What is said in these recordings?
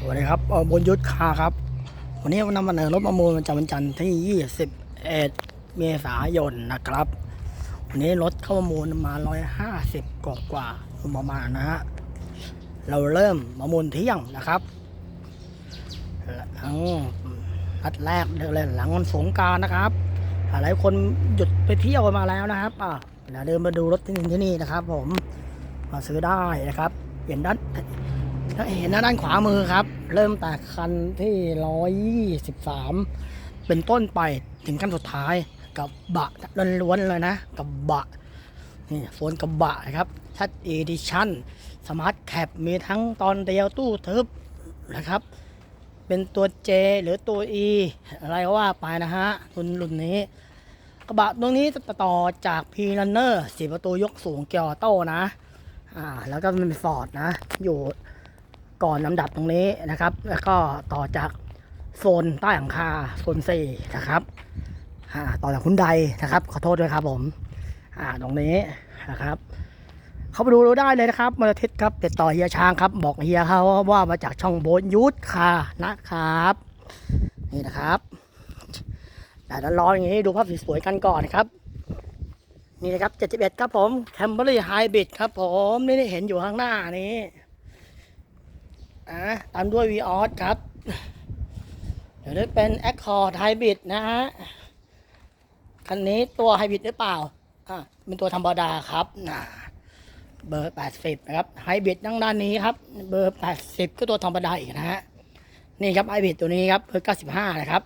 สวัสดีครับบนยุทธคาครับ วันนี้นำมาเสนอรถประมูลประจำวันจันทร์ที่ 21 เมษายนนะครับ วันนี้รถเข้าประมูลมา 150 กว่ากว่าประมาณนะฮะ เราเริ่มประมูลเที่ยงนะครับหลังนัดแรกเดือนเลยหลังวันสงการนะครับ หลายคนหยุดไปเที่ยวมาแล้วนะครับอะเดี๋ยวเดินมาดูรถที่นี่ที่นี่นะครับ ผมมาซื้อได้นะครับเห็นด้าน ถ้าเห็นหน้าด้านขวามือครับ เริ่มแต่คันที่ 123 เป็นต้นไปถึงขั้นสุดท้ายกับบะล้วนๆเลยนะ กับบะนี่โซนกับบะนะครับชัดอีดิชั่นสมาร์ทแคปมีทั้งตอนเดียวตู้ทึบนะครับ เป็นตัว J หรือตัว E อะไรก็ว่าไปนะฮะรุ่นรุ่นนี้กระบะตรงนี้จะต่อจาก p ี r ันเนอร์สีประตูยกสูงเกียร์โต้นะ อ่า แล้วก็เป็นฟอร์ดนะ อยู่ ก่อนลำดับตรงนี้นะครับ แล้วก็ต่อจากโซนใต้หลังคาโซนสี่นะครับต่อจากคุณใดนะครับ ขอโทษด้วยครับผมตรงนี้นะครับ เขาไปดูเราได้เลยนะครับมลทิศครับติดต่อเฮียช้างครับ บอกเฮียเขาว่ามาจากช่องโบนยุทธคานะครับ นี่นะครับแต่ด้าร้อนอย่างนี้ดูภาพสวยๆกันก่อนครับนี่นะครับ 71 ครับผม แคมเบอรี่ไฮบริดครับผม นี่เห็นอยู่ข้างหน้านี้ อะตามด้วย v ีออสครับ เดี๋ยวได้เป็น Accord Hybrid นะฮะ คันนี้ตัวไฮบริดหรือเปล่า อะ เป็นตัวธรรมดาครับนะเบอร์ 80 นะครับ ไฮบริดดังด้านนี้ครับ เบอร์ 80 ก็ตัวธรรมดาอีกนะฮะ นี่ครับไฮบริดตัวนี้ครับ เบอร์ 95 นะครับ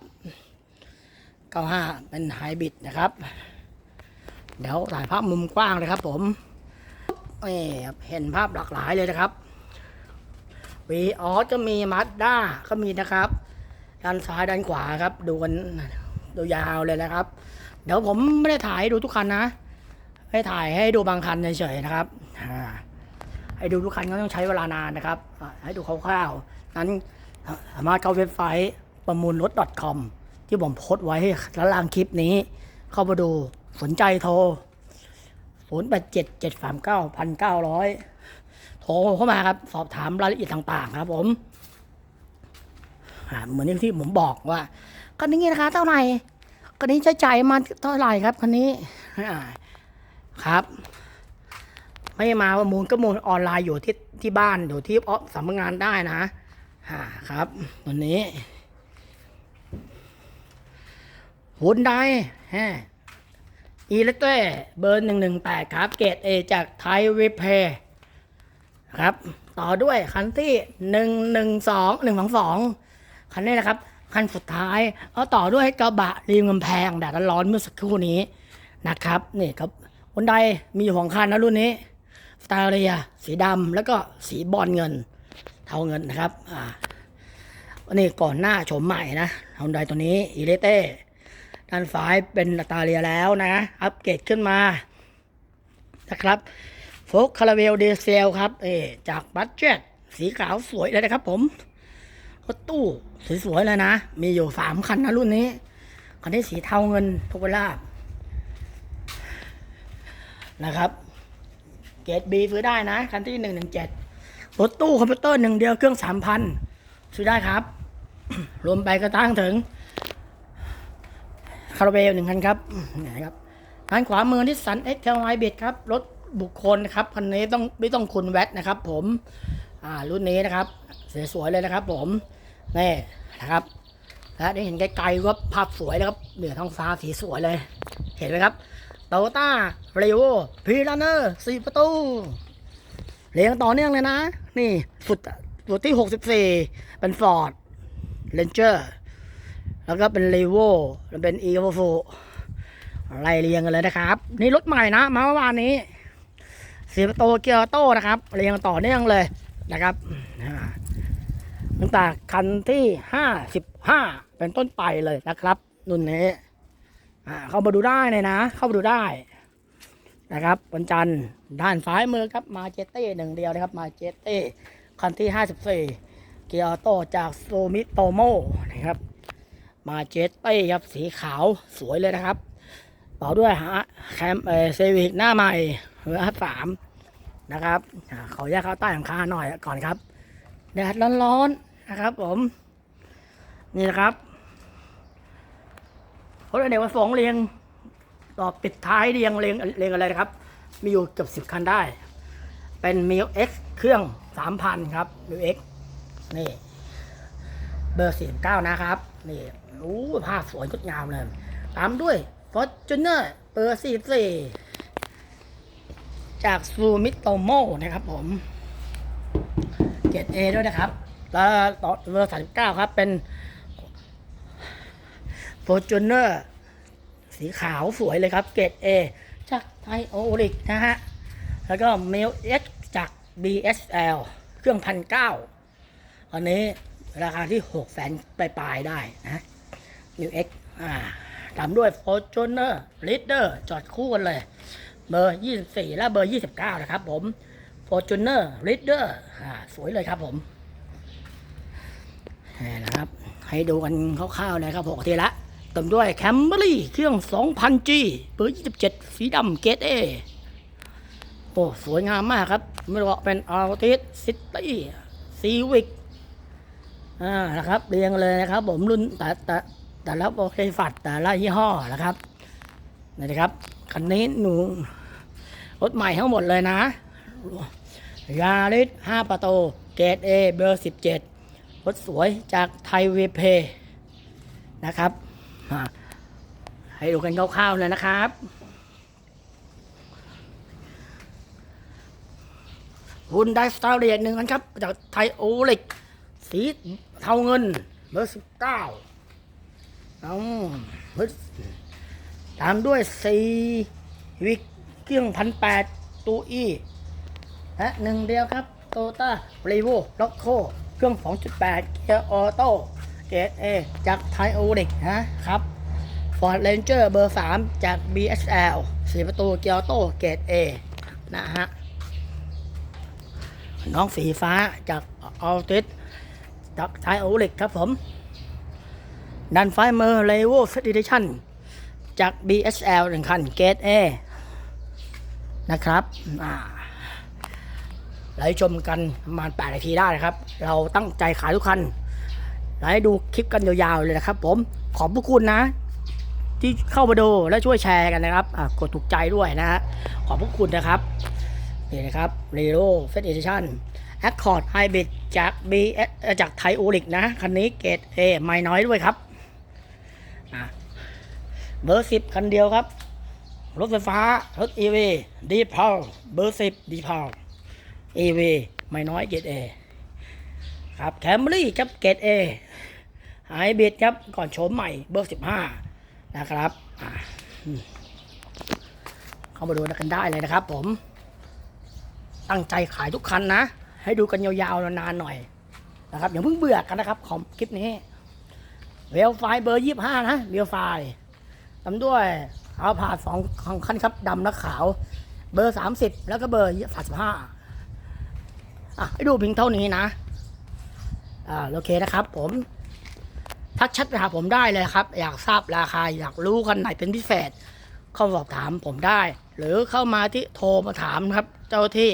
95 เป็นไฮบริดนะครับ เดี๋ยวถ่ายภาพมุมกว้างเลยครับผมนี่ครับเห็นภาพหลากหลายเลยนะครับ วีออสก็มีมาสด้าก็มีนะครับ ด้านซ้ายด้านขวาครับ ดูกันดูยาวเลยนะครับ เดี๋ยวผมไม่ได้ถ่ายให้ดูทุกคันนะ ให้ถ่ายให้ดูบางคันเฉยๆนะครับให้ดูทุกคันก็ต้องใช้เวลานานนะครับ ให้ดูคร่าวๆนั้นสามารถเข้าเว็บไซต์ประมูลรถ .com ที่ผมโพสต์ไว้ด้าล่างคลิปนี้ เข้ามาดูสนใจโทร 0 8 7 7 3 9 1 9 0 0 โทรเข้ามาครับ สอบถามรายละเอียดต่างๆ ครับ ผมเหมือนที่ผมบอกว่าคันนี้ราคาเท่าไหร่คันนี้ใช้จ่ายมาเท่าไหร่ครับคันนี้ครับ ไม่มาประมูลก็มูลออนไลน์อยู่ที่ที่บ้านอยู่ที่ออฟสำนักงานได้นะอ่าครับตัวนี้หุ่นได้ฮะอีเลตเต้เบอร์หนึ่งหนึ่งแปดครับ เกรดเอจากไทยรีเพย์ ครับ ต่อด้วยคันที่หนึ่งหนึ่งสองหนึ่งสองสองคันนี้นะครับ คันสุดท้ายเอาต่อด้วยกระบะริมกำแพงแดดร้อนเมื่อสักครู่นี้นะครับนี่ครับคนใดมีอยู่ของคันนะรุ่นนี้สไตล์เรียสีดำแล้วก็สีบอลเงิน เทาเงินนะครับอ่านนี้ก่อนหน้าโฉมใหม่นะฮอนไดตัวนี้อีเลเต้ด้านซ้ายเป็นสไตลเรียแล้วนะ อัปเกรดขึ้นมานะครับ ฟกคาราเวลเดเซลครับเอจากบัตเจ็ตสีขาวสวยเลยนะครับผมรถตู้สวยๆเลยนะ มีอยู่สามคันนะรุ่นนี้ คันนี้สีเทาเงินทุกเวลาบนะครับ เกรดบีซื้อได้นะ คันที่หนึ่งหนึ่งเจ็ดรถตู้คอมพิวเตอร์หนึ่งเดียวเครื่องสามพันซื้อได้ครับ รวมไปก็ตั้งถึง คาราเวลหนึ่งคันครับนี่ครับด้านขวามือที่สันเอ็กเทลไฮบิดครับ รถ บุคคลนะครับคันนี้ต้องไม่ต้องคุณแวตนะครับ ผมอ่ารุ่นนี้นะครับสวยๆเลยนะครับ ผมนี่นะครับและได้เห็นไกลๆว่าภาพสวยเลยครับเหนือท้องฟ้าสีสวยเลย เห็นไหมครับโตต้าเรโวพีรันเนอร์สี่ประตูเรียงต่อเนื่องเลยนะ นี่สุดสุดที่ 64 เป็นฟอร์ดเ a นเจอร์แล้วก็เป็นเรโวแล้วเป็นอีโวโฟไล่เรียงกันเลยนะครับ นี่รถใหม่นะ มาเมื่อวานนี้ สี่ประตูเกียร์ออโต้นะครับเรียงต่อเนื่องเลยนะครับตั้งแต่คันที่ห้าสิบห้าเป็นต้นไปเลยนะครับ รุ่นนี้เข้ามาดูได้เลยนะ เข้ามาดูได้นะครับวันจันทร์ด้านซ้ายมือครับมาเจเต้หนึ่งเดียวนะครับ มาเจเต้คันที่ห้าสิบสี่เกียร์โตจากโซมิโตโมนะครับ มาเจเต้ครับสีขาวสวยเลยนะครับ ต่อด้วยฮะแคมเอเซวิกหน้าใหม่ เรือสามนะครับอ่าขอแยกเข้าใต้หลังคาหน่อยก่อนครับแดดร้อนๆนะครับ ผม นี่นะครับรถอเนกประสงค์เรียงต่อปิดท้ายเรียงเรียงเรียงอะไรนะครับ มีอยู่เกือบสิบคันได้ เป็นมิวเอ็กเครื่องสามพันครับมิวเอ็กนี่ เบอร์สี่เก้านะครับ นี่โอ้ภาพสวยงดงามเลย ตามด้วยฟอร์จูเนอร์เบอร์สี่สี่ จากซูมิโตโมนะครับผมเกรดเอด้วยนะครับ แล้วต่อเบอร์สามสิบเก้าครับ เป็นโฟจูเนอร์สีขาวสวยเลยครับ เกรดเอจากไทโอริกนะฮะ แล้วก็เมลเอ็กจาก BSL เครื่องพันเก้าอันนี้ราคาที่หกแสนปลายๆได้นะมิวเอ็กอ่าตามด้วย Fortuner Leader จอดคู่กันเลย เบอร์ 24 และเบอร์ 29 นะครับผม Fortuner Leader อ่าสวยเลยครับผมนี่นะครับ ให้ดูกันคร่าวๆนะครับปกติละเติมด้วย Camry เครื่อง 2,000G เบอร์ 27 สีดำเกรด A โอ้สวยงามมากครับ ไม่ว่าเป็นอัลติสซิตี้ซีวิกอ่านะครับเรียงเลยนะครับ ผมรุ่นแต่แต่แต่ละบริษัทแต่ละยี่ห้อนะครับ นะครับคันนี้หนูรถใหม่ทั้งหมดเลยนะยาริส5ประตูเกรด A เบอร์17รถสวยจากไทยเวเพนะครับ ให้ดูกันคร่าวๆเลยนะครับหุ่นไดสตาร์เรียหนึ่งครับ จากไทยโอเล็ก สีเทาเงิน เบอร์สิบเก้าเอาเบอร์ ตามด้วยสีวิกเครื่องพันแปดตูอีและหนึ่งเดียวครับโตต้ารีโวล็อกโคเครื่อง 2.8 เกียร์ออโต้เกรดเอจากไทโอเล็กนะครับ Ford Ranger เบอร์ 3 จาก BSL สีประตูเกียร์ออโต้เกรด A นะฮะน้องสีฟ้าจากออติสจากไทโอเล็กครับผม ดันไฟเมอร์เลโวเซติชัน จาก BSL หนึ่งคันเกตเอนะครับอ่าเราชมกันประมาณ 8 นาทีได้นะครับ เราตั้งใจขายทุกคันเราให้ดูคลิปกันยาวๆเลยนะครับ ผม ขอบพระคุณนะ ที่เข้ามาดูและช่วยแชร์กันนะครับกดถูกใจด้วยนะฮะ ขอบพระคุณนะครับ นี่นะครับ r e โ o f e d Edition Accord Hybrid จาก B เอ่อจากไทยโอลิกนะ คันนี้เกรด A ไม่น้อยด้วยครับอะ เบอร์10คันเดียวครับ รถไฟฟ้า รถ EV ดีพาวเบอร์10ดีพาว EV ไม่น้อยเกรด A ครับแคมรี่ครับเกรด A ไฮบริดครับก่อนโฉมใหม่เบอร์15นะครับเข้ามาดูกันได้เลยนะครับ ผม ตั้งใจขายทุกคันนะ ให้ดูกันยาวๆนานๆหน่อยนะครับอย่าเพิ่งเบื่อกันนะครับของคลิปนี้เวลไฟเบอร์ยี่ห้านะเวลไฟ ตามด้วยเอาผ่าสองของคันครับดำและขาว เบอร์สามสิบแล้วก็เบอร์สามสิบห้าอะให้ดูเพียงเท่านี้นะ อ่าโอเคนะครับผมทักแชัดไปหาผมได้เลยครับ อยากทราบราคาอยากรู้กันไหนเป็นพิเศษเข้าสอบถามผมได้ หรือเข้ามาที่โทรมาถามครับ เจ้าที่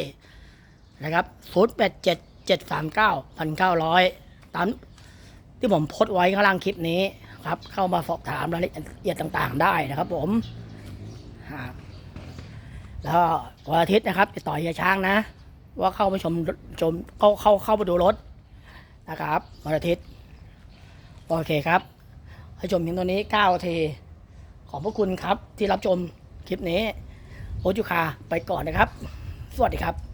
นะครับ0 8 7 7 3 9 1 9 0 0ตามที่ผมโพสต์ไว้ข้างล่างคลิปนี้ ครับ เข้ามาสอบถามรายละเอียดต่างๆ ได้นะครับ ผมแล้ววันอาทิตย์นะครับติดต่อเฮียช้างนะ ว่าเข้าไปชมชมเข้าเข้าเข้าไปดูรถนะครับวันอาทิตย์โอเคครับให้ชมเพียงตัวนี้9ทีขอบพระคุณครับที่รับชมคลิปนี้โอจุคาไปก่อนนะครับ สวัสดีครับ